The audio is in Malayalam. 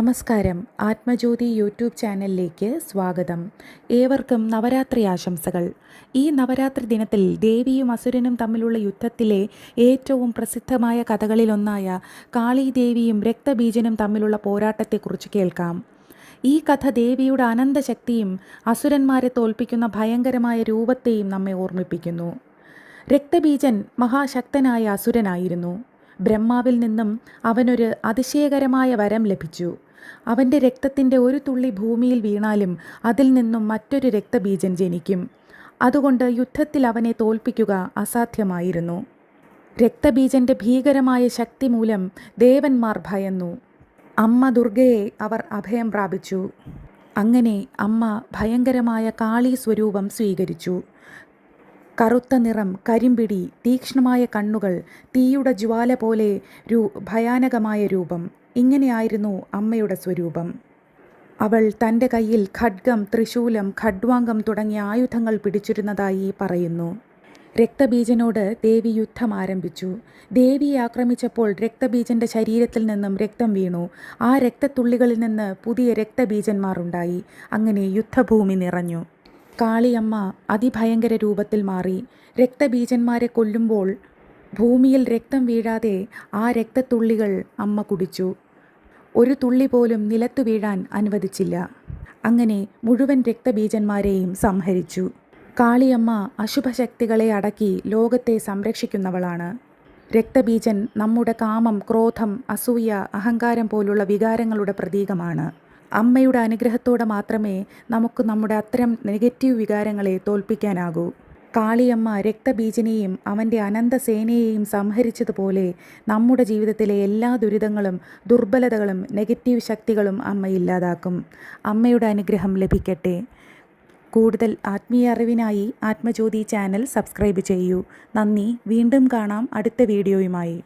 നമസ്കാരം. ആത്മജ്യോതി യൂട്യൂബ് ചാനലിലേക്ക് സ്വാഗതം. ഏവർക്കും നവരാത്രി ആശംസകൾ. ഈ നവരാത്രി ദിനത്തിൽ ദേവിയും അസുരനും തമ്മിലുള്ള യുദ്ധത്തിലെ ഏറ്റവും പ്രസിദ്ധമായ കഥകളിലൊന്നായ കാളീദേവിയും രക്തബീജനും തമ്മിലുള്ള പോരാട്ടത്തെക്കുറിച്ച് കേൾക്കാം. ഈ കഥ ദേവിയുടെ അനന്തശക്തിയും അസുരന്മാരെ തോൽപ്പിക്കുന്ന ഭയങ്കരമായ രൂപത്തെയും നമ്മെ ഓർമ്മിപ്പിക്കുന്നു. രക്തബീജൻ മഹാശക്തനായ അസുരനായിരുന്നു. ബ്രഹ്മാവിൽ നിന്നും അവനൊരു അതിശയകരമായ വരം ലഭിച്ചു. അവന്റെ രക്തത്തിന്റെ ഒരു തുള്ളി ഭൂമിയിൽ വീണാലും അതിൽ നിന്നും മറ്റൊരു രക്തബീജൻ ജനിക്കും. അതുകൊണ്ട് യുദ്ധത്തിൽ അവനെ തോൽപ്പിക്കുക അസാധ്യമായിരുന്നു. രക്തബീജന്റെ ഭീകരമായ ശക്തി മൂലം ദേവന്മാർ ഭയന്നു. അമ്മ ദുർഗയെ അവർ അഭയം പ്രാപിച്ചു. അങ്ങനെ അമ്മ ഭയങ്കരമായ കാളി സ്വരൂപം സ്വീകരിച്ചു. കറുത്ത നിറം കരിമ്പിടി തീക്ഷ്ണമായ കണ്ണുകൾ തീയുടെ ജ്വാല പോലെ രൂ ഭയാനകമായ രൂപം. ഇങ്ങനെയായിരുന്നു അമ്മയുടെ സ്വരൂപം. അവൾ തന്റെ കയ്യിൽ ഖഡ്ഗം ത്രിശൂലം ഖഡ്വാംഗം തുടങ്ങിയ ആയുധങ്ങൾ പിടിച്ചിരുന്നതായി പറയുന്നു. രക്തബീജനോട് ദേവി യുദ്ധം ആരംഭിച്ചു. ദേവിയെ ആക്രമിച്ചപ്പോൾ രക്തബീജന്റെ ശരീരത്തിൽ നിന്നും രക്തം വീണു. ആ രക്തത്തുള്ളികളിൽ നിന്ന് പുതിയ രക്തബീജന്മാർ ഉണ്ടായി അങ്ങനെ യുദ്ധഭൂമി നിറഞ്ഞു. കാളിയമ്മ അതിഭയങ്കര രൂപത്തിൽ മാറി. രക്തബീജന്മാരെ കൊല്ലുമ്പോൾ ഭൂമിയിൽ രക്തം വീഴാതെ ആ രക്തത്തുള്ളികൾ അമ്മ കുടിച്ചു. ഒരു തുള്ളി പോലും നിലത്തു വീഴാൻ അനുവദിച്ചില്ല. അങ്ങനെ മുഴുവൻ രക്തബീജന്മാരെയും സംഹരിച്ചു. കാളിയമ്മ അശുഭശക്തികളെ അടക്കി ലോകത്തെ സംരക്ഷിക്കുന്നവളാണ്. രക്തബീജൻ നമ്മുടെ കാമം ക്രോധം അസൂയ അഹങ്കാരം പോലുള്ള വികാരങ്ങളുടെ പ്രതീകമാണ്. അമ്മയുടെ അനുഗ്രഹത്തോടെ മാത്രമേ നമുക്ക് നമ്മുടെ അത്തരം നെഗറ്റീവ് വികാരങ്ങളെ തോൽപ്പിക്കാനാകൂ. കാളിയമ്മ രക്തബീജനെയും അവന്റെ അനന്തസേനയെയും സംഹരിച്ചതുപോലെ നമ്മുടെ ജീവിതത്തിലെ എല്ലാ ദുരിതങ്ങളും ദുർബലതകളും നെഗറ്റീവ് ശക്തികളും അമ്മ ഇല്ലാതാക്കും. അമ്മയുടെ അനുഗ്രഹം ലഭിക്കട്ടെ. കൂടുതൽ ആത്മീയ അറിവിനായി ആത്മജ്യോതി ചാനൽ സബ്സ്ക്രൈബ് ചെയ്യൂ. നന്ദി. വീണ്ടും കാണാം അടുത്ത വീഡിയോയുമായി.